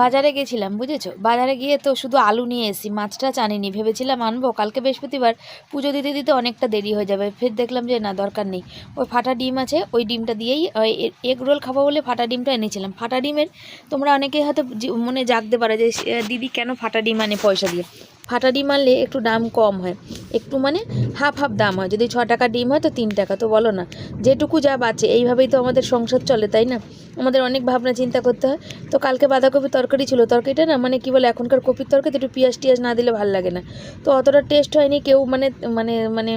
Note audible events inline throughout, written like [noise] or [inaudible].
বাজারে গেছিলাম, বুঝেছ? বাজারে গিয়ে তো শুধু আলু নিয়ে এসেছি মাছটা চানিনি ভেবেছিলাম আনব, কালকে বৃহস্পতিবার পুজো দিতে দিতে অনেকটা দেরি হয়ে যাবে। ফের দেখলাম যে না, দরকার নেই। ওই ফাটা ডিম আছে, ওই ডিমটা দিয়েই এগ রোল খাব বলে ফাটা ডিমটা এনেছিলাম। ফাটা ডিমের তোমরা অনেকেই হয়তো মনে জাগতে পারো যে দিদি কেন ফাটা ডিম আনে পয়সা দিয়ে? ফাটা ডিম আনলে একটু দাম কম হয়। একটু মানে হাফ হাফ দাম হয়। যদি ছ টাকা ডিম হয় তো তিন টাকা, তো বলো না। যেটুকু যা বাঁচে। এইভাবেই তো আমাদের সংসার চলে, তাই না? আমাদের অনেক ভাবনা চিন্তা করতে হয়। তো কালকে বাঁধাকপি তরকারি ছিল। তরকারিটা না মানে কি বলে, এখনকার কপির তরকারি একটু পিঁয়াজ টিয়াজ না দিলে ভালো লাগে না। তো অতটা টেস্ট হয়নি। কেউ মানে মানে মানে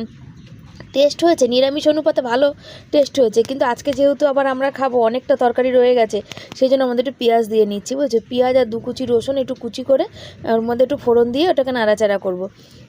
টেস্ট হয়েছে, নিরামিষ অনুপাতে ভালো টেস্ট হয়েছে, কিন্তু আজকে যেহেতু আবার আমরা খাব, অনেকটা তরকারি রয়ে গেছে, সেই জন্য আমাদের একটু পেঁয়াজ দিয়ে নিচ্ছি, বুঝছ? পেঁয়াজ আর দু কুচি রসুন একটু কুচি করে, ওর মধ্যে একটু ফোড়ন দিয়ে ওটাকে নাড়াচাড়া করব।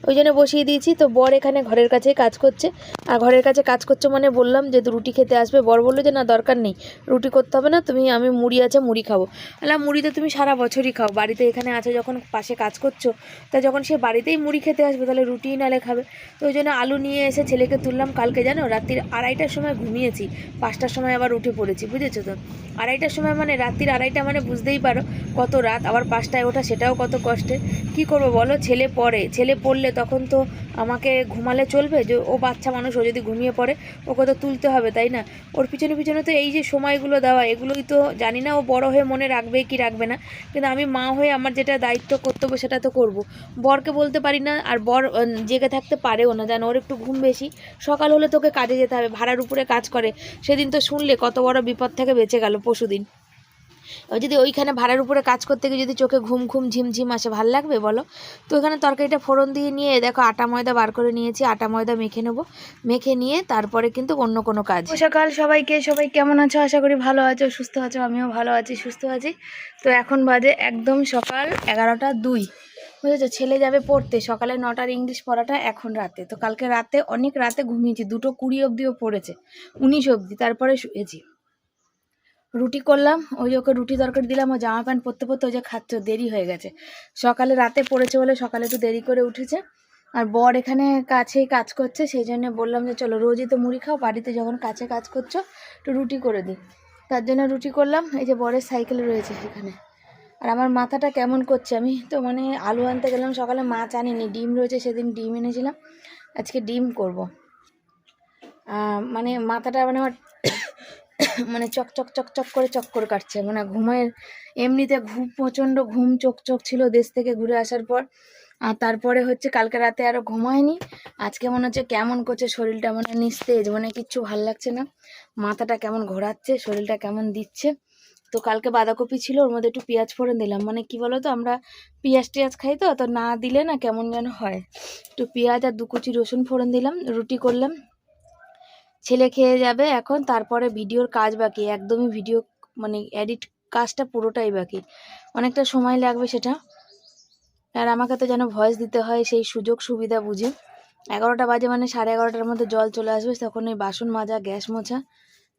ওই জন্য বসিয়ে দিয়েছি, তো বর এখানে ঘরের কাছেই কাজ করছে, আর ঘরের কাছে কাজ করছে মানে বললাম যে রুটি খেতে আসবে, বর বলল যে না দরকার নেই, রুটি করতে হবে না, তুমি আমি মুড়ি আছে মুড়ি খাব। আলাম মুড়ি তো তুমি সারা বছরই খাও, বাড়িতে এখানে আছে যখন পাশে কাজ করছ, তা যখন সে বাড়িতেই মুড়ি খেতে আসবে, তাহলে রুটিই নালে খাবে। তো ওই জন্য আলু নিয়ে এসে ছেলেকে তুললাম কালকে জানো? রাত্রির আড়াইটার সময় ঘুমিয়েছি। পাঁচটার সময় আবার উঠে পড়েছি, বুঝেছ তো? আড়াইটার সময় মানে রাত্রির আড়াইটা মানে বুঝতেই পারো কত রাত, আবার পাঁচটায় ওঠা সেটাও কত কষ্টের কি করব বলো? ছেলে পড়ে, ছেলে পড়লে তখন তো আমাকে ঘুমালে চলবে যে, ও বাচ্চা মানুষ, ও যদি ঘুমিয়ে পড়ে, ওকে তো তুলতে হবে, তাই না? ওর পিছনে পিছনে তো এই যে সময়গুলো দেওয়া, এগুলোই তো জানি না ও বড় হয়ে মনে রাখবে কি রাখবে না। কিন্তু আমি মা হয়ে আমার যেটা দায়িত্ব, কর্তব্য সেটা তো করব। বরকে বলতে পারি না, আর বর জেগে থাকতে পারেও না। জানো, ওর একটু ঘুম বেশি সকাল হলে তোকে কাজে যেতে হবে, ভাড়ার উপরে কাজ করে। সেদিন তো শুনলে কত বড় বিপদ থেকে বেঁচে গেল পশুদিন যদি ওইখানে ভাড়ার উপরে কাজ করতে গিয়ে যদি চোখে ঘুম ঘুম ঝিমঝিম আসে, ভালো লাগবে বলো? তো এখানে তরকারিটা ফোড়ন দিয়ে নিয়ে, দেখো আটা ময়দা বার করে নিয়েছি, আটা ময়দা মেখে নেব। মেখে নিয়ে তারপরে কিন্তু অন্য কোনো কাজ। সকাল সবাইকে, সবাই কেমন আছো? আশা করি ভালো আছো, সুস্থ আছো, আমিও ভালো আছি, সুস্থ আছি। তো এখন বাজে একদম সকাল এগারোটা দুই। বুঝেছ? ছেলে যাবে পড়তে। সকালে নটার ইংলিশ পড়াটা এখন রাতে। তো কালকে রাতে, অনেক রাতে ঘুমিয়েছি। দুটো কুড়ি অবধিও পড়েছে। উনিশ অবধি। তারপরে শুয়েছি রুটি করলাম। ওই ওকে রুটি তরকারি দিলাম। ও জামা প্যান্ট পরতে পরতে ওই যে খাচ্ছ। দেরি হয়ে গেছে। সকালে রাতে পড়েছে বলে সকালে একটু দেরি করে উঠেছে। আর বর এখানে কাছেই কাজ করছে। সেই জন্য বললাম যে, চলো, রোজই তো মুড়ি খাও। বাড়িতে যখন কাছে কাজ করছ, একটু রুটি করে দিই। তার জন্য রুটি করলাম। এই যে বরের সাইকেল রয়েছে এখানে আর আমার মাথাটা কেমন করছে? আমি তো মানে আলু আনতে গেলাম সকালে, মাছ আনিনি, ডিম রয়েছে, সেদিন ডিম এনেছিলাম। আজকে ডিম করব। মানে মাথাটা মানে আমার [coughs] মানে চক চক চক চক করে চক্কর কাটছে। মানে ঘুমের, এমনিতে ঘুম, প্রচণ্ড ঘুম চোখ চোখ ছিল দেশ থেকে ঘুরে আসার পর। আর তারপরে হচ্ছে কালকে রাতে আরও ঘুমায়নি। আজকে মনে হচ্ছে কেমন করছে, শরীরটা মানে নিস্তেজ মানে কিচ্ছু ভালো লাগছে না। মাথাটা কেমন ঘোরাচ্ছে, শরীরটা কেমন দিচ্ছে। তো কালকে বাঁধাকপি ছিল, ওর মধ্যে একটু পেঁয়াজ ফোড়ন দিলাম। মানে কি বলো তো আমরা পেঁয়াজ টিয়াজ খাই তো তো না দিলে না কেমন যেন হয়। একটু পেঁয়াজ আর দু কুচি রসুন ফোড়ন দিলাম, রুটি করলাম। ছেলে খেয়ে যাবে এখন, তারপরে ভিডিওর কাজ বাকি, একদমই ভিডিও মানে এডিট কাজটা পুরোটাই বাকি। অনেকটা সময় লাগবে সেটা। আর আমাকে তো যেন ভয়েস দিতে হয়, সেই সুযোগ সুবিধা বুঝে। এগারোটা বাজে মানে সাড়ে এগারোটার মধ্যে জল চলে আসবে, তখন ওই বাসন মাজা, গ্যাস মোছা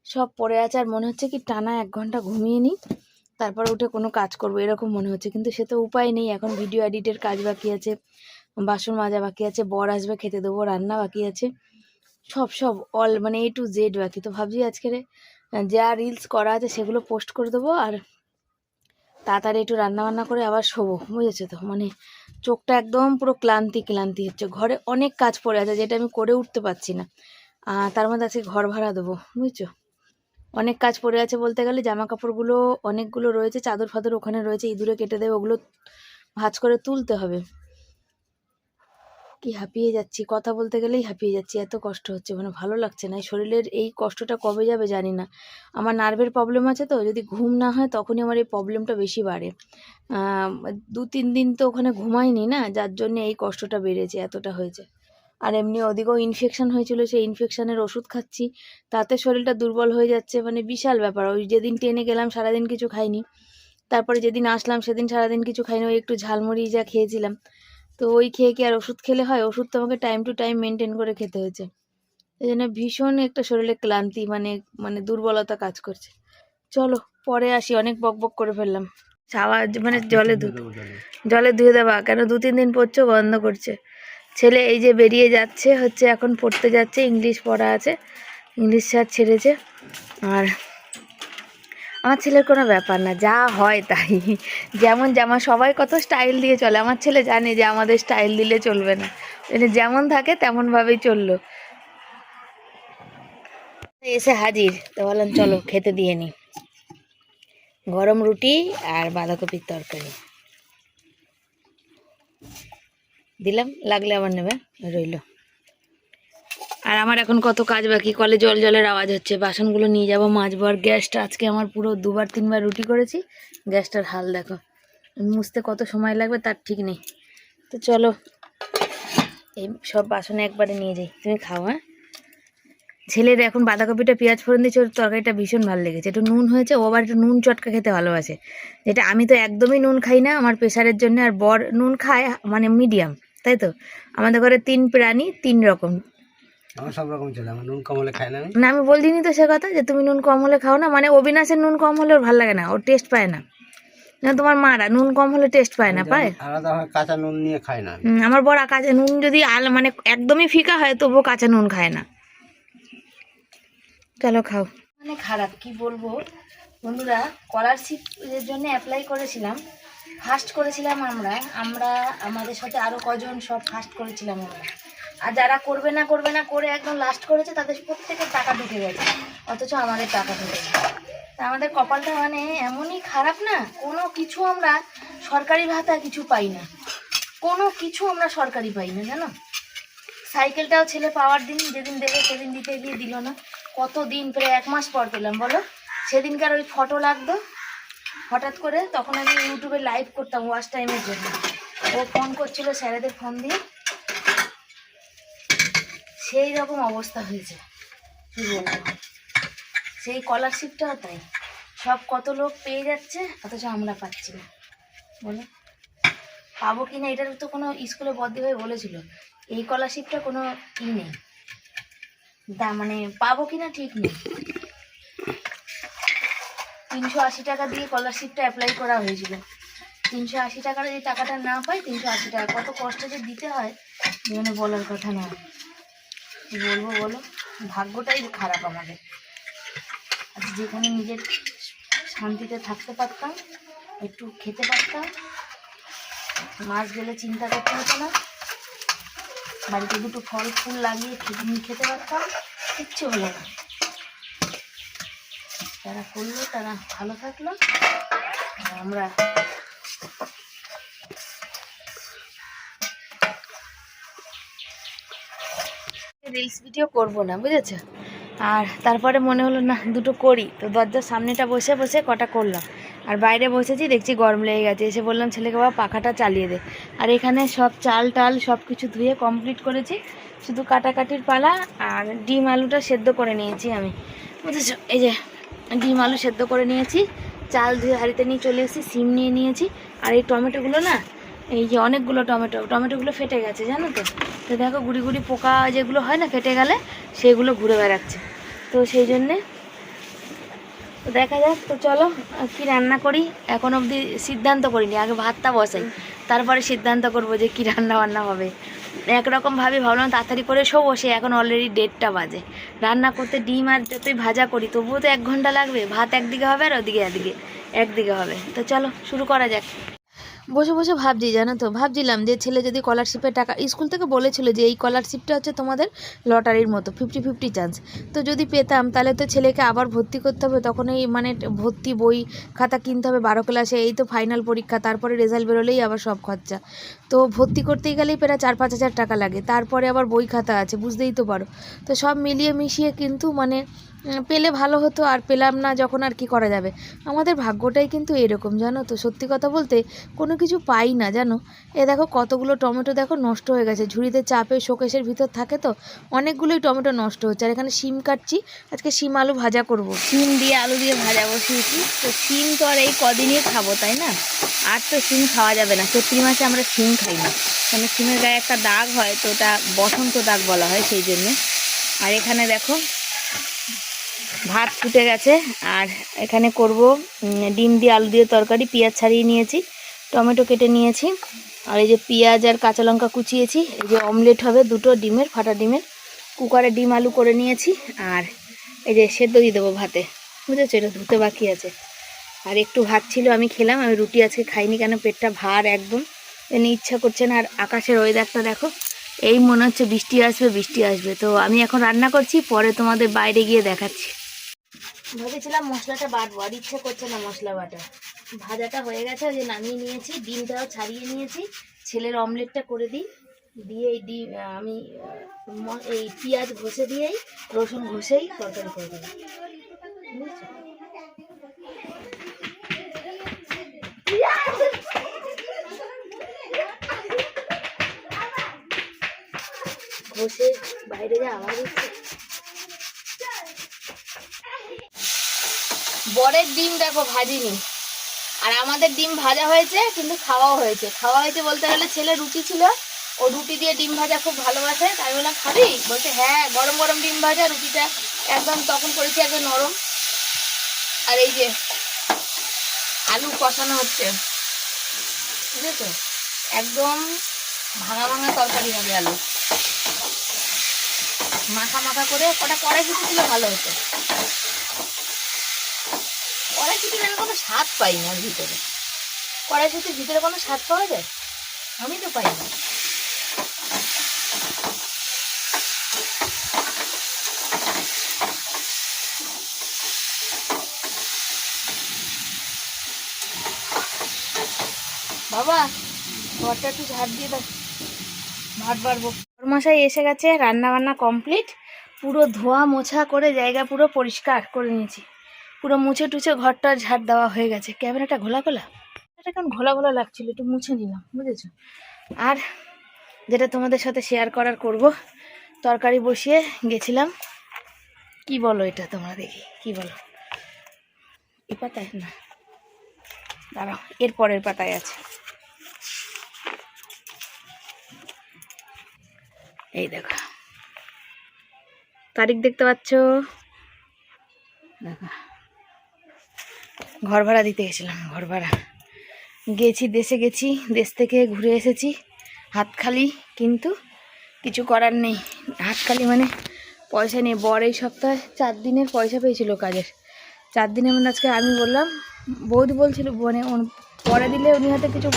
সব পড়ে আছে আর মনে হচ্ছে কি টানা এক ঘণ্টা ঘুমিয়ে নিই, তারপর উঠে কোনো কাজ করব, এরকম মনে হচ্ছে। কিন্তু সে তো উপায় নেই, এখন ভিডিও এডিটের কাজ বাকি আছে, বাসন মাজা বাকি আছে, বর আসবে, খেতে দেবো, রান্না বাকি আছে, সব সব অল মানে এ টু জেড বাকি। তো ভাবছি আজকের যা রিলস করা আছে সেগুলো পোস্ট করে দেবো আর তাড়াতাড়ি একটু রান্না বান্না করে আবার শোবো, বুঝেছ তো? মানে চোখটা একদম পুরো ক্লান্তি ক্লান্তি হচ্ছে। ঘরে অনেক কাজ পড়ে আছে যেটা আমি করে উঠতে পারছি না। তার মধ্যে আজকে ঘর ভাড়া দেবো, বুঝছ? অনেক কাজ পড়ে আছে বলতে গেলে। জামা কাপড়গুলো অনেকগুলো রয়েছে চাদর ফাদর ওখানে রয়েছে, ইঁদুরে কেটে দেবে, ওগুলো ভাঁজ করে তুলতে হবে। কি হাঁপিয়ে যাচ্ছি, কথা বলতে গেলেই হাঁপিয়ে যাচ্ছি, এত কষ্ট হচ্ছে মানে ভালো লাগছে না। শরীরের এই কষ্টটা কবে যাবে জানি না। আমার নার্ভের প্রবলেম আছে তো, যদি ঘুম না হয় তখনই আমার এই প্রবলেমটা বেশি বাড়ে। দু তিন দিন তো ওখানে ঘুমাইনি না, যার জন্য এই কষ্টটা বেড়েছে, এতটা হয়েছে। আর এমনি ওদিকেও ইনফেকশন হয়েছিল সেই ইনফেকশানের ওষুধ খাচ্ছি। তাতে শরীরটা দুর্বল হয়ে যাচ্ছে মানে বিশাল ব্যাপার। ওই যেদিন ট্রেনে গেলাম সারাদিন কিছু খাইনি। তারপরে যেদিন আসলাম সেদিন সারাদিন কিছু খাইনি ওই একটু ঝালমুড়ি যা খেয়েছিলাম। তো ওই খেয়ে কি আর ওষুধ খেলে হয়? ওষুধ তো আমাকে টাইম টু টাইম মেনটেন করে খেতে হয়েছে। এই জন্য ভীষণ একটা শরীরে ক্লান্তি মানে মানে দুর্বলতা কাজ করছে। চলো পরে আসি অনেক বক বক করে ফেললাম। সাওয়া মানে জলে ধু জলে ধুয়ে দেওয়া কেন দু তিন দিন পড়ছো বন্ধ করছে। ছেলে এই যে বেরিয়ে যাচ্ছে, হচ্ছে এখন পড়তে যাচ্ছে, ইংলিশ পড়া আছে, ইংলিশ স্যার ছেড়েছে। আর আমার ছেলের কোনো ব্যাপার না, যা হয় তাই। যেমন জামা সবাই কত স্টাইল দিয়ে চলে, আমার ছেলে জানে যে আমাদের স্টাইল দিলে চলবে না। মানে যেমন থাকে তেমনভাবেই চলল। এসে হাজির, তো বললাম, চলো, খেতে দিয়ে নি। গরম রুটি আর বাঁধাকপির তরকারি। দিলাম, লাগলে আবার নেবে, রইল। আর আমার এখন কত কাজ বাকি, কলে জল জলের আওয়াজ হচ্ছে, বাসনগুলো নিয়ে যাব, মাজবো, আর গ্যাসটা আজকে আমার পুরো দুবার, তিনবার রুটি করেছি, গ্যাসটার হাল দেখো। মুছতে কত সময় লাগবে তার ঠিক নেই। তো চলো, এই সব বাসনে একবারে নিয়ে যাই। তুমি খাও হ্যাঁ? ছেলের এখন বাঁধাকপিটা, পেঁয়াজ ফোড়ন দিয়েছে, ওর তরকারিটা ভীষণ ভালো লেগেছে। একটু নুন হয়েছে, ও আবার একটু নুন চটকা খেতে ভালোবাসে। যেটা আমি তো একদমই নুন খাই না, আমার প্রেশারের জন্য, আর বর নুন খায় মানে মিডিয়াম। তাই তো? আমাদের ঘরে তিন প্রাণী তিন রকম। আমার সব রকম চলে আমার নুন কম হলে খাই না আমি। না আমি বলদিনি তো সে কথা যে তুমি নুন কম হলে খাও না। মানে অবিনাশের নুন কম হলে ওর ভালো লাগে না ওর টেস্ট পায় না। না তোমার মারা নুন কম হলে টেস্ট পায় না পায়? আলাদা হয় কাঁচা নুন নিয়ে খাই না আমার বড় কাঁচা নুন যদি আল মানে একদমই ফিকা হয় তবুও কাঁচা নুন খায় না। চলো খাও। মানে খারাপ কি বলব? বন্ধুরা স্কলারশিপ এর জন্য অ্যাপ্লাই করেছিলাম। ফার্স্ট করেছিলাম আমরা আমরা, আমাদের সাথে আরও কজন সব ফার্স্ট করেছিলাম আমরা। আর যারা করবে না করবে না, করে একদম লাস্ট করেছে, তাদের প্রত্যেকের টাকা ঢুকে গেছে, অথচ আমাদের টাকা ঢুকে তা আমাদের কপালটা মানে এমনই খারাপ না, কোনো কিছু আমরা সরকারি ভাতা কিছু পাই না। কোনো কিছু আমরা সরকারি পাই না, জানো? সাইকেলটাও ছেলে পাওয়ার দিন, যেদিন দেবে সেদিন দিতে গিয়ে দিল না। কত দিন প্রায় এক মাস পর পেলাম, বলো? সেদিনকার ওই ফটো লাগতো হঠাৎ করে তখন আমি ইউটিউবে লাইভ করতাম ওয়াচ টাইমের জন্য। ও ফোন করছিল স্যারেদের ফোন দিয়ে। সেই রকম অবস্থা হয়েছে। কি বলব? সেই স্কলারশিপটাও তাই। সব কত লোক পেয়ে যাচ্ছে, অথচ আমরা পাচ্ছি না। বলো? পাবো কি না এটার তো কোনো স্কুলে বদ্ধ হয়ে বলেছিল। এই স্কলারশিপটা কোনো ই নেই। দা মানে পাবো কি না ঠিক নেই। তিনশো আশি টাকা দিয়ে স্কলারশিপটা অ্যাপ্লাই করা হয়েছিল। তিনশো আশি টাকার এই টাকাটা না পাই, তিনশো আশি টাকা। কত কষ্ট যে দিতে হয় মানে বলার কথা কি বলব বলো? ভাগ্যটাই খারাপ আমাদের। আজ যেখানে নিজের শান্তিতে থাকতে পারতাম, একটু খেতে পারতাম, মাছ গেলে চিন্তা করতে হতো না। বাড়িতে দুটো ফল ফুল লাগিয়ে খেতে পারতাম, কিচ্ছু হলো না। যারা করল তারা ভালো থাকল। আমরা রিলস ভিডিও করব না, বুঝেছ? আর তারপরে মনে হলো, না, দুটো করি। তো দরজার সামনেটা বসে বসে কটা করলাম। আর বাইরে বসেছি, দেখছি গরম লেগে গেছে। এসে বললাম, ছেলেকে বাবা, পাখাটা চালিয়ে দে। আর এখানে সব চাল টাল সব কিছু ধুয়ে কমপ্লিট করেছি। শুধু কাটাকাটির পালা আর ডিম আলুটা সেদ্ধ করে নিয়েছি আমি, বুঝেছ? এই যে ডিম আলু সেদ্ধ করে নিয়েছি। চাল ধুয়ে হাঁড়িতে নিয়ে চলে এসেছি সিম নিয়ে নিয়েছি। আর এই টমেটোগুলো না এই যে অনেকগুলো টমেটো টমেটোগুলো ফেটে গেছে জানো তো? তো দেখো গুড়ি গুড়ি পোকা যেগুলো হয় না ফেটে গেলে সেগুলো ঘুরে বেড়াচ্ছে। তো সেই জন্যে তো দেখা যাক তো চলো কি রান্না করি? এখন অবধি সিদ্ধান্ত করিনি আগে ভাতটা বসাই। তারপরে সিদ্ধান্ত করব যে কি রান্না বান্না হবে। একরকম ভাবে ভাবলাম তাড়াতাড়ি করে সব বসে এখন অলরেডি দেড়টা বাজে। রান্না করতে ডিম আর যতই ভাজা করি, তবুও তো এক ঘণ্টা লাগবে। ভাত একদিকে হবে আর ওদিকে একদিকে একদিকে হবে। তো চলো, শুরু করা যাক। বসে বসে ভাবছি, জানো তো, ভাবছিলাম যে ছেলে যদি স্কলারশিপের টাকা, স্কুল থেকে বলেছিল যে এই স্কলারশিপটা হচ্ছে তোমাদের লটারির মতো ফিফটি ফিফটি চান্স তো যদি পেতাম, তাহলে তো ছেলেকে আবার ভর্তি করতে হবে, তখন এই মানে ভর্তি বই, খাতা কিনতে হবে বারো ক্লাসে এই তো ফাইনাল পরীক্ষা, তারপরে রেজাল্ট বেরোলেই আবার সব খরচা। তো ভর্তি করতেই গেলেই প্রায় চার, পাঁচ হাজার টাকা লাগে, তারপরে আবার বই খাতা আছে, বুঝতেই তো পারো। তো সব মিলিয়ে মিশিয়ে কিন্তু মানে পেলে ভালো হতো আর পেলাম না যখন আর কি করা যাবে। আমাদের ভাগ্যটাই কিন্তু এরকম, জানো তো? সত্যি কথা বলতে কোনো কিছু পাই না, জানো? এ দেখো কতগুলো টমেটো দেখো নষ্ট হয়ে গেছে। ঝুড়িতে চাপে শোকেশের ভিতর থাকে তো? অনেকগুলোই টমেটো নষ্ট হচ্ছে। আর এখানে শিম কাটছি, আজকে শিম আলু ভাজা করব। শিম দিয়ে আলু দিয়ে ভাজা বসিয়েছি। তো শিম তো আর এই কদিনই খাব, তাই না? আর তো শিম খাওয়া যাবে না। চৈত্রি মাসে আমরা শিম খাই না। কারণ শিমের গায়ে একটা দাগ হয়, তো ওটা বসন্ত দাগ বলা হয় সেই জন্যে। আর এখানে দেখো ভাত ফুটে গেছে। আর এখানে করব ডিম দিয়ে আলু দিয়ে তরকারি, পেঁয়াজ ছাড়িয়ে নিয়েছি, টমেটো কেটে নিয়েছি। আর এই যে পেঁয়াজ আর কাঁচা লঙ্কা কুচিয়েছি, এই যে অমলেট হবে দুটো ডিমের, ফাটা ডিমের। কুকারে ডিম আলু করে নিয়েছি, আর এই যে সেদ্ধ দিয়ে দেবো ভাতে। বুঝেছ? এটা ধুতে বাকি আছে। আর একটু ভাত ছিল, আমি খেলাম, আমি রুটি আজকে খাইনি কেন? পেটটা ভার একদম। ইচ্ছা করছে না, আর আকাশের ওয়েদারটা দেখো। এই মনে হচ্ছে বৃষ্টি আসবে বৃষ্টি আসবে। তো আমি এখন রান্না করছি, পরে তোমাদের বাইরে গিয়ে দেখাচ্ছি। ভেবেছিলাম মশলাটা বাটবো, আর ইচ্ছে করছে না মশলা বাটা ভাজাটা হয়ে গেছে, ওই যে নামিয়ে নিয়েছি, ডিমটাও ছাড়িয়ে নিয়েছি। ছেলের অমলেটটা করে দিই, দিয়ে এই ডিম আমি এই পেঁয়াজ ঘষে দিয়েই, রসুন ঘষেই তরকারি করে দেবো বুঝেছ? ঘষে বাইরে যা, আওয়াজ হচ্ছে। বরের ডিম দেখো ভাজিনি। আর আমাদের ডিম ভাজা হয়েছে, কিন্তু খাওয়াও হয়েছে। খাওয়া হয়েছে বলতে গেলে ছেলে রুটি ছিল, ও রুটি দিয়ে ডিম ভাজা খুব ভালোবাসে, তাই বললাম, খাবি? বলছে হ্যাঁ গরম গরম ডিম ভাজা, রুটিটা একদম তখন করেছি, একদম নরম। আর এই যে আলু কষানো হচ্ছে, বুঝেছ? একদম ভাঙা ভাঙা তরকারি হবে আলু। মাখা মাখা করে কটা কড়াইশুটি দিলে ভালো হতো। কড়াইশুটির আমি কোনো স্বাদ পাই না ওর ভিতরে। কড়াইশুটির ভিতরে কোনো স্বাদ পাওয়া যায়? আমি তো পাই না বাবা, ঘরটা একটু ঝাড় দিয়ে দাও। ভাত বাড়বো। মশাই এসে গেছে রান্না বান্না কমপ্লিট পুরো ধোয়া মোছা করে জায়গা পুরো পরিষ্কার করে নিয়েছি। পুরো মুছে টুছে ঘরটা ঝাড় দেওয়া হয়ে গেছে। ক্যামেরাটা ঘোলা ঘোলা? এটা কেমন ঘোলা ঘোলা লাগছিল, একটু মুছে নিলাম, বুঝেছ? আর যেটা তোমাদের সাথে শেয়ার করার করব, তরকারি বসিয়ে গেছিলাম। কি বলো এটা তোমরা দেখি, কি বলো? এ পাতায় না? দাঁড়াও, এর পরের পাতায় আছে। এই দেখো। তারিখ দেখতে পাচ্ছ? দেখো। ঘর ভাড়া দিতে গেছিলাম ঘর ভাড়া। গেছি দেশে গেছি দেশ থেকে ঘুরে এসেছি। হাত খালি কিন্তু কিছু করার নেই। হাত খালি মানে পয়সা নেই। বর এই সপ্তাহে চার দিনের পয়সা পেয়েছিল কাজের। চার দিনের মধ্যে আজকে আমি বললাম বৌদি বলছিল মানে পরে দিলে উনি হয়তো কিছু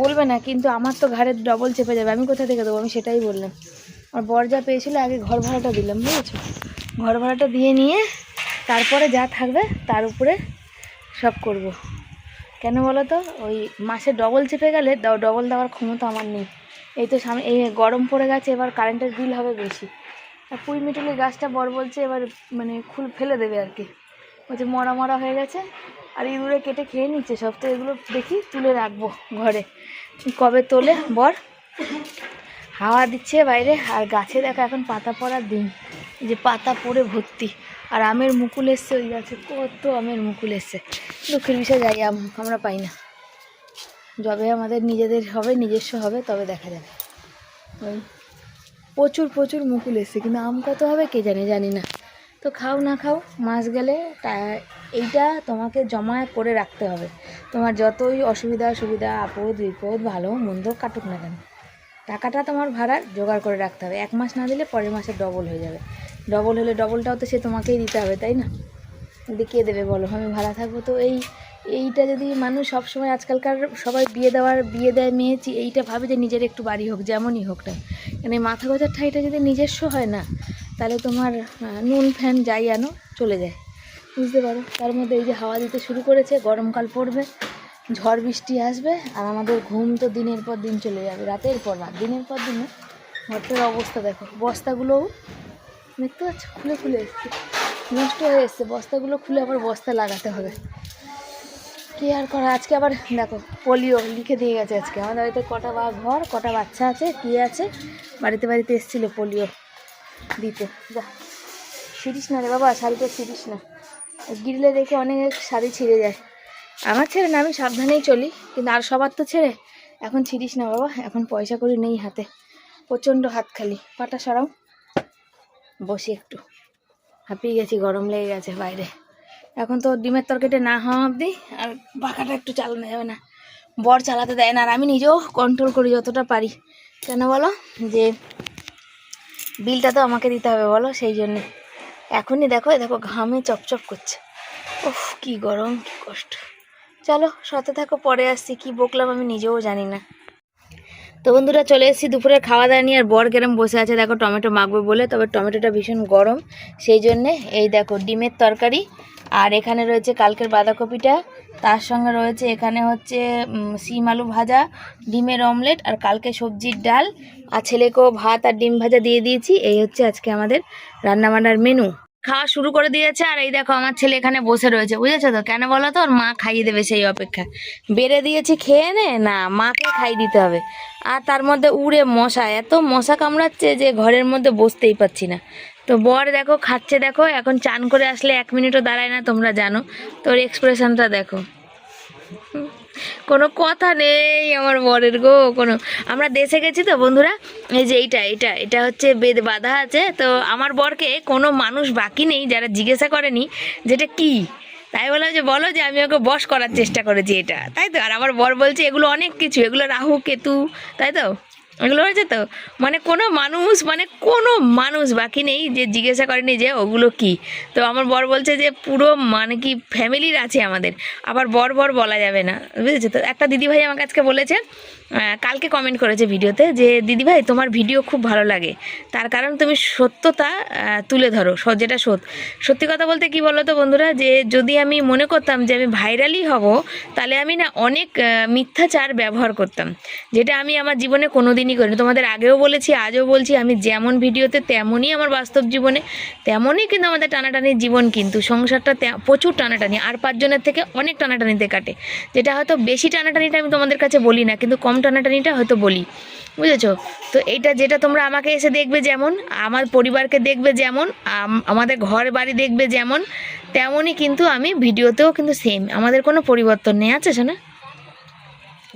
বলবে না, কিন্তু আমার তো ঘাড়ে ডবল চেপে যাবে। আমি কোথা থেকে দেবো? আমি সেটাই বললাম। আর বর যা পেয়েছিল, আগে ঘর ভাড়াটা দিলাম, বুঝেছ? ঘর ভাড়াটা দিয়ে নিয়ে তারপরে যা থাকবে, তার উপরে সব করব। কেন বলো তো? ওই মাসে ডবল চেপে গেলে ডবল দেওয়ার ক্ষমতা আমার নেই। এই তো সামনে, এই গরম পড়ে গেছে, এবার কারেন্টের বিল হবে বেশি। আর পুঁই মিটুলি গাছটা বর বলছে, এবার মানে খুল ফেলে দেবে আর কি। বলছে, মরা মরা হয়ে গেছে আর ইঁদুরে কেটে খেয়ে নিচ্ছে সব। তো এগুলো দেখি তুলে রাখব ঘরে। কবে তোলে? বর? হাওয়া দিচ্ছে বাইরে। আর গাছে দেখো এখন পাতা পড়ার দিন। যে পাতা পড়ে ভর্তি। আর আমের মুকুল এসছে ওই গাছে। কত আমের মুকুল এসছে। দুঃখের বিষয়, যাই আম আমরা পাই না। যবে আমাদের নিজেদের হবে, নিজস্ব হবে, তবে দেখা যাবে। ওই প্রচুর প্রচুর মুকুল এসছে। কিন্তু আম কত হবে কে জানে, জানি না। তো খাও না খাও মাস গেলে এইটা তোমাকে জমা করে রাখতে হবে। তোমার যতই অসুবিধা সুবিধা, আপদ, বিপদ, ভালো, মন্দ কাটুক না কেন, টাকাটা তোমার ভাড়ার জোগাড় করে রাখতে হবে। এক মাস না দিলে পরের মাসে ডবল হয়ে যাবে। ডবল হলে ডবলটাও তো সে তোমাকেই দিতে হবে, তাই না? যদি কে দেবে বলো? আমি ভাড়া থাকব তো এই, এইটা যদি মানুষ সবসময় আজকালকার সবাই বিয়ে দেওয়ার, বিয়ে দেয় মেয়ে চি- এইটা ভাবে যে নিজের একটু বাড়ি হোক, যেমনই হোক না মানে মাথা গোজার ঠাইটা যদি নিজস্ব হয় না, তাহলে তোমার নুন ফ্যান যাই আনো, চলে যায়। বুঝতে পারো? তার মধ্যে এই যে হাওয়া দিতে শুরু করেছে, গরমকাল পড়বে, ঝড় বৃষ্টি আসবে, আর আমাদের ঘুম তো দিনের পর দিন চলে যাবে, রাতের পর রাত, দিনের পর দিনে। ঘরটার অবস্থা দেখো, বস্তাগুলোও দেখতে পাচ্ছ? খুলে খুলে এসছে। নষ্ট হয়ে এসছে, বস্তাগুলো খুলে আবার বস্তা লাগাতে হবে। কি আর করা? আজকে আবার দেখো, পোলিও লিখে দিয়ে গেছে আজকে। আমাদের বাড়িতে কটা বা ঘর, কটা বাচ্চা আছে, কি আছে? বাড়িতে বাড়িতে এসেছিল পোলিও দিতে। যা ছিড়িস না রে বাবা, শাড়িটা ছিড়িস না। গিরলে দেখে অনেক শাড়ি ছিঁড়ে যায়। আমার ছেড়ে না, আমি সাবধানেই চলি, কিন্তু আর সবার তো ছেড়ে এখন ছিঁড়িস না বাবা, এখন পয়সা করে নেই হাতে। প্রচণ্ড হাত খালি। পাটা সরাও। বসি একটু। হাঁপিয়ে গেছি, গরম লেগে গেছে বাইরে। এখন তো ডিমের তরকারিটা না হওয়া অবধি আর পাখাটা একটু চালানো যাবে না। বর চালাতে দেয় না আর আমি নিজেও কন্ট্রোল করি যতটা পারি। কেন বলো? যে বিলটা তো আমাকে দিতে হবে বলো, সেই জন্যে। এখনই দেখো দেখো ঘামে চপচপ করছে। উফ, কি গরম, কি কষ্ট। চলো, সাথে থাকো, পরে আসছি, কি বকলাম আমি নিজেও জানি না। তো বন্ধুরা, চলে এসেছি দুপুরের খাওয়া দাওয়া নিয়ে, আর বর কেরম বসে আছে, দেখো টমেটো মাখবে বলে, তবে টমেটোটা ভীষণ গরম। সেই জন্যে, এই দেখো ডিমের তরকারি, আর এখানে রয়েছে কালকের বাঁধাকপিটা, তার সঙ্গে রয়েছে এখানে হচ্ছে শিম আলু ভাজা, ডিমের অমলেট, আর কালকে সবজির ডাল, আর ছেলেকেও ভাত আর ডিম ভাজা দিয়ে দিয়েছি। এই হচ্ছে আজকে আমাদের রান্নাবান্নার মেনু খাওয়া শুরু করে দিয়েছে আর এই দেখো আমার ছেলে এখানে বসে রয়েছে বুঝেছ তো? কেন বলো তো? ওর মা খাইয়ে দেবে সেই অপেক্ষা বেড়ে দিয়েছি খেয়ে নে? না মাকে খাই দিতে হবে। আর তার মধ্যে উড়ে মশা এত মশা কামড়াচ্ছে যে ঘরের মধ্যে বসতেই পাচ্ছি না। তো বর দেখো খাচ্ছে দেখো এখন চান করে আসলে এক মিনিটও দাঁড়ায় না তোমরা জানো। তোর এক্সপ্রেশনটা দেখো। হুম, কোনো কথা নেই আমার বরের গো, কোনো আমরা দেশে গেছি তো বন্ধুরা, এই যে এইটা এটা এটা হচ্ছে বেদ বাধা আছে। তো আমার বরকে কোনো মানুষ বাকি নেই যারা জিজ্ঞাসা করেনি যেটা কি। তাই বললাম যে, বলো যে আমি ওকে বস করার চেষ্টা করেছি এটা। তাই তো? আর আমার বর বলছে, এগুলো অনেক কিছু, এগুলো রাহু, কেতু, তাই তো? এগুলো হয়েছে তো? মানে কোনো মানুষ মানে কোনো মানুষ বাকি নেই যে জিজ্ঞাসা করেনি যে ওগুলো কি? তো আমার বর বলছে যে পুরো মানে কি ফ্যামিলির আছে আমাদের। আবার বর বর বলা যাবে না, বুঝেছ তো? একটা দিদিভাই আমাকে আজকে বলেছে কালকে কমেন্ট করেছে ভিডিওতে যে, দিদিভাই, তোমার ভিডিও খুব ভালো লাগে। তার কারণ তুমি সত্যতা তুলে ধরো যেটা সত্য সত্যি কথা বলতে কি বলো তো বন্ধুরা, যে যদি আমি মনে করতাম যে আমি ভাইরালই হব, তাহলে আমি না অনেক মিথ্যাচার ব্যবহার করতাম। যেটা আমি আমার জীবনে কোনোদিনই করিনি। তোমাদের আগেও বলেছি, আজও বলছি, আমি যেমন ভিডিওতে তেমনই আমার বাস্তব জীবনে, তেমনই কিন্তু আমাদের টানাটানির জীবন কিন্তু সংসারটা প্রচুর টানাটানি। আর পাঁচজনের থেকে অনেক টানাটানিতে কাটে। যেটা হয়তো বেশি টানাটানিটা আমি তোমাদের কাছে বলি না, কিন্তু কম টানাটানিটা হয়তো বলি বুঝেছ? তো এইটা যেটা তোমরা আমাকে এসে দেখবে যেমন আমার পরিবারকে দেখবে যেমন আমাদের ঘর বাড়ি দেখবে যেমন তেমনই কিন্তু আমি ভিডিওতেও কিন্তু সেম আমাদের কোনো পরিবর্তন নেই আছে শোনা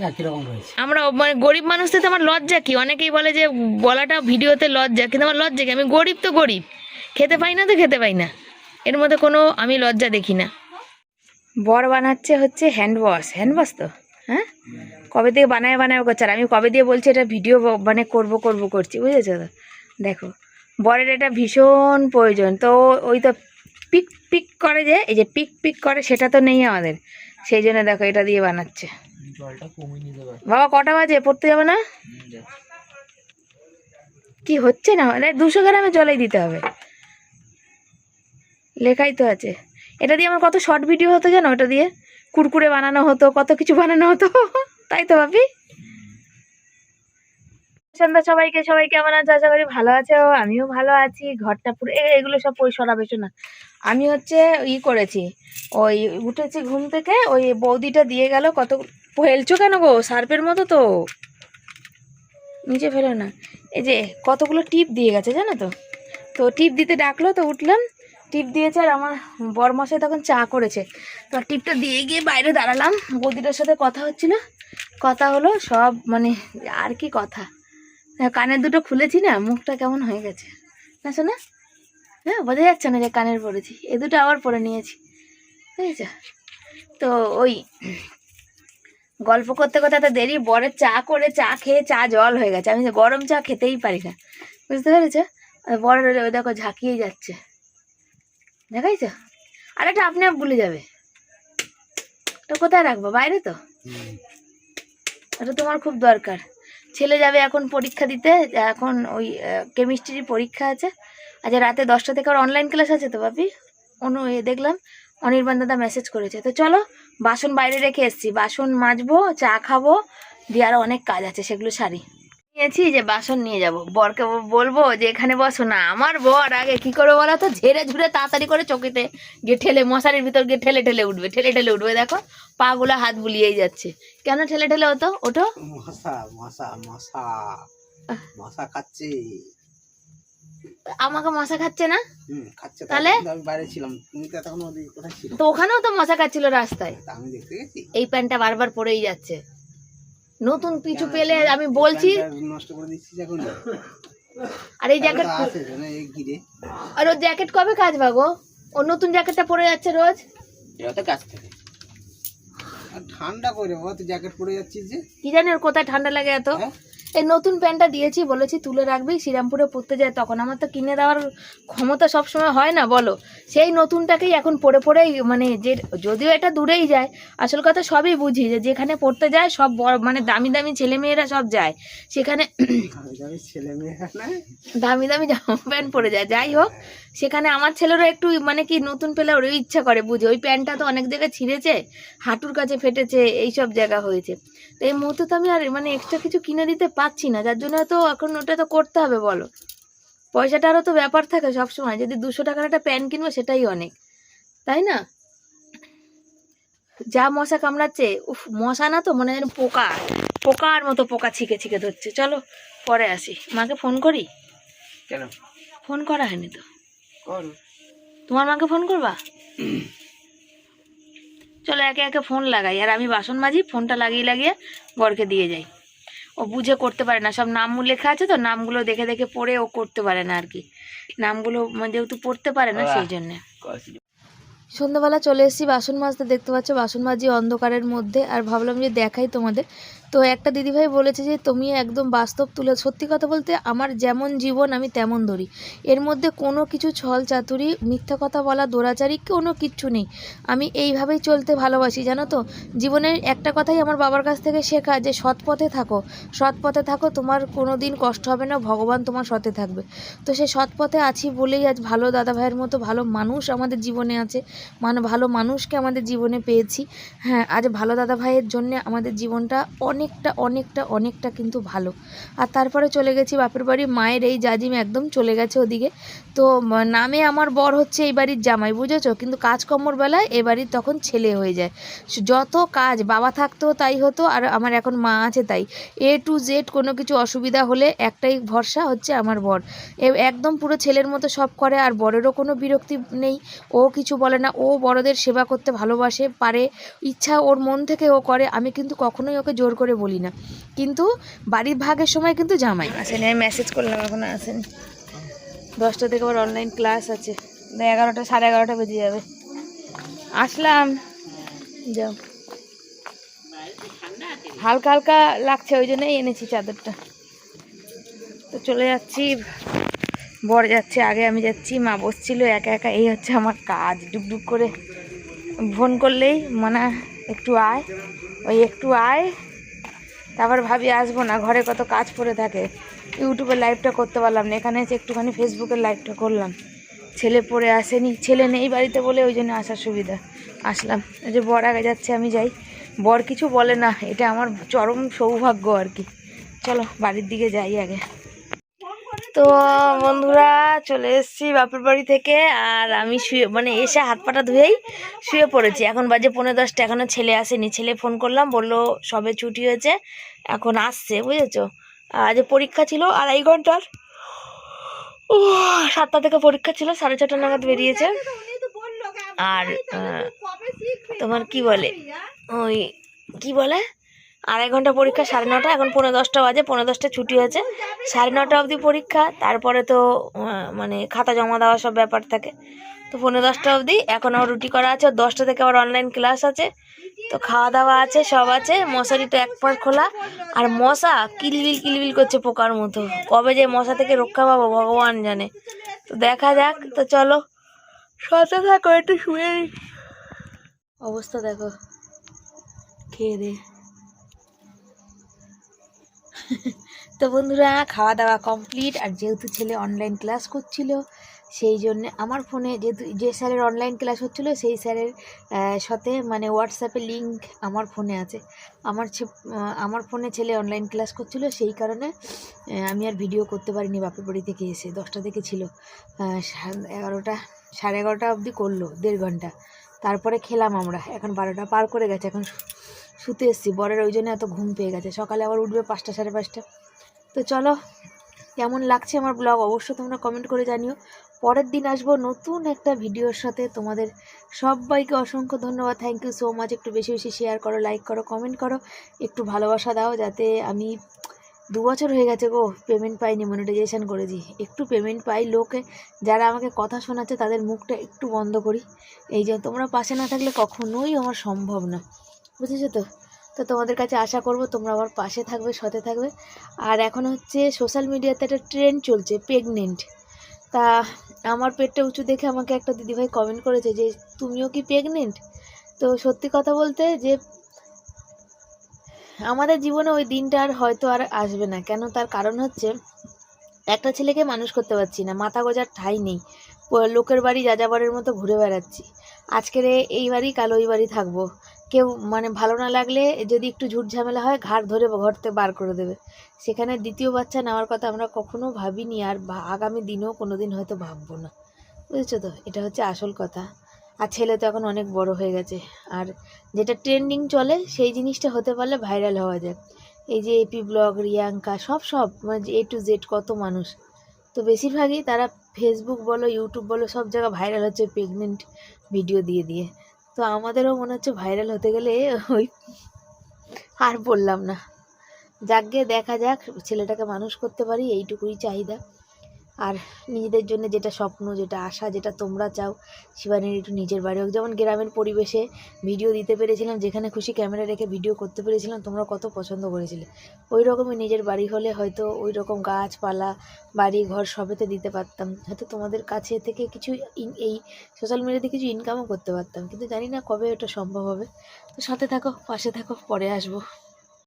একই আমরা মানে গরিব মানুষদের তো আমার লজ্জা কি? অনেকেই বলে যে বলাটা ভিডিওতে লজ্জা কিন্তু আমার লজ্জা কি? আমি গরিব তো গরিব খেতে পাই না তো খেতে পাই না এর মধ্যে কোনো আমি লজ্জা দেখি না। বর বানাচ্ছে হচ্ছে হ্যান্ড ওয়াশ হ্যান্ড ওয়াশ তো? হ্যাঁ? কবে থেকে বানায় বানায় করছে আর আমি কবে দিয়ে বলছি এটা ভিডিও মানে করব করব করছি বুঝেছ? তো দেখো বরের এটা ভীষণ প্রয়োজন। তো ওই তো পিক পিক করে যে এই যে পিক পিক করে সেটা তো নেই আমাদের। সেই জন্য দেখো এটা দিয়ে বানাচ্ছে। বাবা কটা বাজে? পড়তে যাবে না? কি হচ্ছে না? দুশো গ্রামে জলেই দিতে হবে। লেখাই তো আছে। এটা দিয়ে আমার কত শর্ট ভিডিও হতো জানো ওটা দিয়ে? কুরকুরে বানানো হতো, কত কিছু বানানো হতো। [laughs] তাই তো ভাবি। সন্ধ্যা সবাইকে, সবাই কেমন আছে? আশা করি ভালো আছে। আমিও ভালো আছি। ঘরটা পুরো এগুলো সব পই সরাবে না। আমি হচ্ছে ই করেছি। ওই উঠেছি ঘুম থেকে, ওই বৌদিটা দিয়ে গেল কত ফেলছো কেন গো? সার্পের মতো তো। নিচে ফেলো না। এই যে কতগুলো টিপ দিয়ে গেছে, জানো তো? তো টিপ দিতে ডাকলো, তো উঠলাম। টিপ দিয়েছে আর আমার বরমশাই তখন চা করেছে। তো টিপটা দিয়ে গিয়ে বাইরে দাঁড়ালাম। বৌদিটার সাথে কথা হচ্ছিল। কথা হলো সব মানে আর কি কথা। কানের দুটো খুলেছি না, মুখটা কেমন হয়ে গেছে। না শোনা? হ্যাঁ বোঝা যাচ্ছে না যে কানের পরেছি। এ দুটো আবার পরে নিয়েছি। বুঝেছ? তো ওই গল্প করতে করতে এত দেরি, বরের চা করে চা খেয়ে চা জল হয়ে গেছে। আমি গরম চা খেতেই পারি না। বুঝতে পেরেছ? বরের দেখো ঝাঁকিয়ে যাচ্ছে। দেখাইছ? আর একটা আপনি আপ ভুলে যাবে। তো কোথায় রাখব? বাইরে তো? এটা তোমার খুব দরকার। ছেলে যাবে এখন পরীক্ষা দিতে এখন ওই কেমিস্ট্রির পরীক্ষা আছে। আজ রাতে দশটা থেকে আর অনলাইন ক্লাস আছে তো বাপি অনু এ দেখলাম অনির্বাণ দাদা মেসেজ করেছে। তো চলো বাসন বাইরে রেখে এসেছি। বাসন মাজবো চা খাব দিয়ে আরও অনেক কাজ আছে সেগুলো সারি। নিয়েছি যে বাসন নিয়ে যাব। বরকে বলব যে এখানে বসো না আমার বর আগে কি করে বলো তো? ঝেড়ে ঝুড়ে তাড়াতাড়ি করে চকিতে গিয়ে ঠেলে মশারির ভিতর গিয়ে ঠেলে ঠেলে উঠবে ঠেলে ঠেলে উঠবে। দেখো পা গুলো হাত বুলিয়েই যাচ্ছে। কেন ঠেলে ঠেলে হতো ওঠো। মশা মশা মশা মশা খাচ্ছে। আমাকে মশা খাচ্ছে না। তাহলে? আমি বাইরে ছিলাম। তুমি তো তখন কোথায় ছিল? তো ওখানেও তো মশা খাচ্ছিল রাস্তায়। আমি দেখতে গেছি। এই প্যান্টটা বারবার পরেই যাচ্ছে। নতুন পিছু পেলে আমি বলছি আর এই জ্যাকেট আর ওর জ্যাকেট কবে কাজ গো? ও নতুন জ্যাকেটটা পরে যাচ্ছে রোজ? ঠান্ডা করে জ্যাকেট পরে যাচ্ছে যে। কি জানি ওর কোথায় ঠান্ডা লাগে এত? হ্যাঁ? এই নতুন প্যান্টটা দিয়েছি, বলেছি তুলে রাখবি, শ্রীরামপুরে পড়তে যায়, তখন আমার তো কিনে দেওয়ার ক্ষমতা সবসময় হয় না, বলো। সেই নতুনটাকেই এখন পরে পরেই মানে যে, যদিও এটা দূরেই যায়, আসল কথা সবই বুঝি যে, যেখানে পড়তে যায়, সব বড় মানে দামি দামি ছেলেমেয়েরা সব যায়। সেখানে দামি দামি জামা প্যান্ট পরে যায়। যাই হোক, সেখানে আমার ছেলেরও একটু মানে কি, নতুন পেলে ওরও ইচ্ছা করে, বুঝে। ওই প্যান্টটা তো অনেক জায়গায় ছিঁড়েছে, হাঁটুর কাছে ফেটেছে, এইসব জায়গা হয়েছে। তো এই মুহূর্তে তো আমি আর মানে এক্সট্রা কিছু কিনে দিতে পারছি না যার জন্য তো এখন ওটা তো করতে হবে বলো। পয়সাটারও তো ব্যাপার থাকে সবসময় যদি দুশো টাকার একটা প্যান্ট কিনবো সেটাই অনেক তাই না? যা মশা কামড়াচ্ছে উফ মশা না তো মনে হয় যেন পোকা পোকার মতো পোকা ছিকে ছিকে ধরছে। চলো পরে আসি। মাকে ফোন করি? কেন? ফোন করা হয়নি তো। কর। তোমার মাকে ফোন করবা? চলো একে একে ফোন লাগাই আর আমি বাসন মাজি ফোনটা লাগিয়ে লাগিয়ে বরকে দিয়ে যাই। ও বুঝে করতে পারে না। সব নাম লেখা আছে তো নামগুলো দেখে দেখে পড়ে ও করতে পারে না আর কি। নামগুলো মানে যেহেতু পড়তে পারে না সেই জন্যে। সন্ধ্যাবেলা চলে এসেছি বাসন মাজতে দেখতে পাচ্ছ বাসন মাজি অন্ধকারের মধ্যে। আর ভাবলাম যে দেখাই তোমাদের। তো একটা দিদিভাই বলেছে যে, তুমি একদম বাস্তব তুলে সত্যি কথা বলতে আমার যেমন জীবন, আমি তেমন ধরি এর মধ্যে কোনো কিছু ছল চাতুরি, মিথ্যা কথা বলা দোরাচারি কোনো কিচ্ছু নেই। আমি এইভাবেই চলতে ভালোবাসি, জানো তো? জীবনের একটা কথাই আমার বাবার কাছ থেকে শেখা যে, সৎ পথে থাকো। সৎ পথে থাকো, তোমার কোনো দিন কষ্ট হবে না, ভগবান তোমার সাথে থাকবে। তো সে সৎ পথে আছি বলেই আজ ভালো দাদা ভাইয়ের মতো ভালো মানুষ আমাদের জীবনে আছে। মানে ভালো মানুষকে আমাদের জীবনে পেয়েছি। হ্যাঁ আজ ভালো দাদা ভাইয়ের জন্য আমাদের জীবনটা অনেকটা অনেকটা অনেকটা কিন্তু ভালো। আর তারপরে চলে গেছি বাপের বাড়ি, মায়ের এই জাজিম একদম চলে গেছে ওদিকে। তো নামে আমার বর হচ্ছে এই বাড়ির জামাই, বুঝেছ? কিন্তু কাজকর্মর বেলায় এ বাড়ির তখন ছেলে হয়ে যায়। যত কাজ, বাবা থাকতেও তাই হতো, আর আমার এখন মা আছে তাই। এ টু জেড কোনো কিছু অসুবিধা হলে একটাই ভরসা হচ্ছে আমার বর। একদম পুরো ছেলের মতো সব করে, আর বরেরও কোনো বিরক্তি নেই। ও কিছু বলে না, ও বড়দের সেবা করতে ভালোবাসে, পারে, ইচ্ছা ওর মন থেকে ও করে। আমি কিন্তু কখনোই ওকে জোর করে বলি না। কিন্তু বাড়ির ভাগের সময় কিন্তু জামাই। আসেনি, আমি মেসেজ করলাম, এখন আসেনি। দশটা থেকে আবার অনলাইন ক্লাস আছে। এগারোটা, সাড়ে এগারোটা বেজে যাবে। আসলাম। যাও। হালকা হালকা লাগছে, ওই জন্যই এনেছি চাদরটা। তো চলে যাচ্ছি। বর যাচ্ছে, আগে আমি যাচ্ছি, মা বসছিল, একা একা, এই হচ্ছে আমার কাজ। ডুকডুক করে ফোন করলেই মানে একটু আয়। ওই একটু আয়। তারপর ভাবি আসব না, ঘরে কত কাজ পড়ে থাকে। ইউটিউবে লাইভটা করতে পারলাম না, এখানে এসে একটুখানি ফেসবুকের লাইভটা করলাম। ছেলে পড়ে আসেনি, ছেলে নেই বাড়িতে বলে ওই জন্য আসার সুবিধা। আসলাম ওই যে বর আগে যাচ্ছে, আমি যাই। বর কিছু বলে না, এটা আমার চরম সৌভাগ্য আর কি। চলো, বাড়ির দিকে যাই আগে। তো বন্ধুরা চলে এসেছি বাপের বাড়ি থেকে, আর আমি শুয়ে মানে এসে হাত পাটা ধুয়েই শুয়ে পড়েছি। এখন বাজে পনেরো দশটা, এখনও ছেলে আসেনি। ছেলে ফোন করলাম, বলল সবে ছুটি হয়েছে, এখন আসছে, বুঝেছ? আজ পরীক্ষা ছিল আড়াই ঘণ্টার। ও সাতটা থেকে পরীক্ষা ছিল, সাড়ে ছটা নাগাদ বেরিয়েছে। আর তোমার কি বলে? ওই, কি বলে? আড়াই ঘণ্টা পরীক্ষা, সাড়ে নটা এখন পনেরো দশটা বাজে পনেরো দশটা ছুটি হয়েছে। সাড়ে নটা অবধি পরীক্ষা, তারপরে তো মানে খাতা জমা দেওয়া সব ব্যাপার থাকে। তো পনেরো দশটা অবধি, এখন আবার রুটি করা আছে, দশটা থেকে আবার অনলাইন ক্লাস আছে। তো খাওয়া দাওয়া আছে, সব আছে, মশারি তো এক পার খোলা। আর মশা কিলবিল কিলবিল করছে পোকার মতো। কবে যে মশা থেকে রক্ষা পাবো, ভগবান জানে। তো দেখা যাক, তো চলো। সাথে থাকো, একটু শুয়ে অবস্থা দেখো। খেয়ে দে। তো বন্ধুরা খাওয়া দাওয়া কমপ্লিট আর যেহেতু ছেলে অনলাইন ক্লাস করছিল, সেই জন্য আমার ফোনে যেহেতু যে স্যারের অনলাইন ক্লাস হচ্ছিল, সেই স্যারের সাথে মানে হোয়াটসঅ্যাপে লিঙ্ক আমার ফোনে আছে। আমার আমার ফোনে ছেলে অনলাইন ক্লাস করছিল, সেই কারণে আমি আর ভিডিও করতে পারিনি বাপের বাড়ি থেকে এসে, দশটা থেকে ছিল। এগারোটা, সাড়ে এগারোটা অবধি করল, দেড় ঘণ্টা। তারপরে খেলাম আমরা, এখন বারোটা পার করে গেছে, এখন শুতে এসেছি। বরের ওই জন্য এত ঘুম পেয়ে গেছে। সকালে আবার উঠবে পাঁচটা, সাড়ে পাঁচটা। তো চলো, কেমন লাগছে আমার ব্লগ অবশ্যই তোমরা কমেন্ট করে জানিও। পরের দিন আসব নতুন একটা ভিডিওর সাথে। তোমাদের সবাইকে অসংখ্য ধন্যবাদ। থ্যাংক ইউ সো মাচ একটু বেশি বেশি শেয়ার করো লাইক করো কমেন্ট করো। একটু ভালোবাসা দাও যাতে আমি দু বছর হয়ে গেছে গো পেমেন্ট পাইনি মনিটাইজেশন করেছি। একটু পেমেন্ট পাই লোকে। যারা আমাকে কথা শোনাচ্ছে তাদের মুখটা একটু বন্ধ করি। এই যে তোমরা পাশে না থাকলে কখনোই আমার সম্ভব না। বুঝেছ তো? তো তোমাদের কাছে আশা করব তোমরা আমার পাশে থাকবে, সাথে থাকবে। আর এখন হচ্ছে সোশ্যাল মিডিয়াতে একটা ট্রেন্ড চলছে প্রেগনেন্ট তা আমার পেটটা উঁচু দেখে আমাকে একটা দিদিভাই কমেন্ট করেছে যে, তুমিও কি প্রেগনেন্ট তো সত্যি কথা বলতে যে, আমাদের জীবনে ওই দিনটা আর হয়তো আর আসবে না। কেন? তার কারণ হচ্ছে, একটা ছেলেকে মানুষ করতে পারছি না, মাথা গোজার ঠাই নেই। লোকের বাড়ি যাযাবরের মতো ঘুরে বেড়াচ্ছি। আজকের এই বাড়ি, কাল ওই বাড়ি থাকব। কেউ মানে ভালো না লাগলে যদি একটু ঝুট ঝামেলা হয়, ঘাড় ধরে ঘর থেকে বার করে দেবে। সেখানে দ্বিতীয় বাচ্চা নেওয়ার কথা আমরা কখনো ভাবিনি আর আগামী দিনেও কোনো দিন হয়তো ভাববো না। বুঝেছ তো? এটা হচ্ছে আসল কথা। আর ছেলে তো এখন অনেক বড় হয়ে গেছে। আর যেটা ট্রেন্ডিং চলে, সেই জিনিসটা হতে পারলে ভাইরাল হওয়া যায়। এই যে এপি ব্লগ রিয়াঙ্কা, সব সব মানে এ টু জেড কত মানুষ। তো বেশিরভাগই তারা ফেসবুক বলো ইউটিউব বলো, সব জায়গায় ভাইরাল হচ্ছে প্রেগনেন্ট ভিডিও দিয়ে দিয়ে। তো আমাদেরও মনে হচ্ছে ভাইরাল হতে গেলে ওই আর বললাম না। যাকগে দেখা যাক, ছেলেটাকে মানুষ করতে পারি, এইটুকুই চাহিদা। আর নিজেদের জন্য যেটা স্বপ্ন, যেটা আশা, যেটা তোমরা চাও শিবানীর একটু নিজের বাড়ি হোক। যেমন গ্রামের পরিবেশে ভিডিও দিতে পেরেছিলাম, যেখানে খুশি ক্যামেরা রেখে ভিডিও করতে পেরেছিলাম, তোমরা কত পছন্দ করেছিলে। ওই রকমই নিজের বাড়ি হলে হয়তো ওই রকম গাছপালা, বাড়ি ঘর সবেতে দিতে পারতাম। হয়তো তোমাদের কাছে থেকে কিছু এই সোশ্যাল মিডিয়াতে কিছু ইনকামও করতে পারতাম। কিন্তু জানি না কবে ওটা সম্ভব হবে। তো সাথে থাকো, পাশে থাকো, পরে আসব।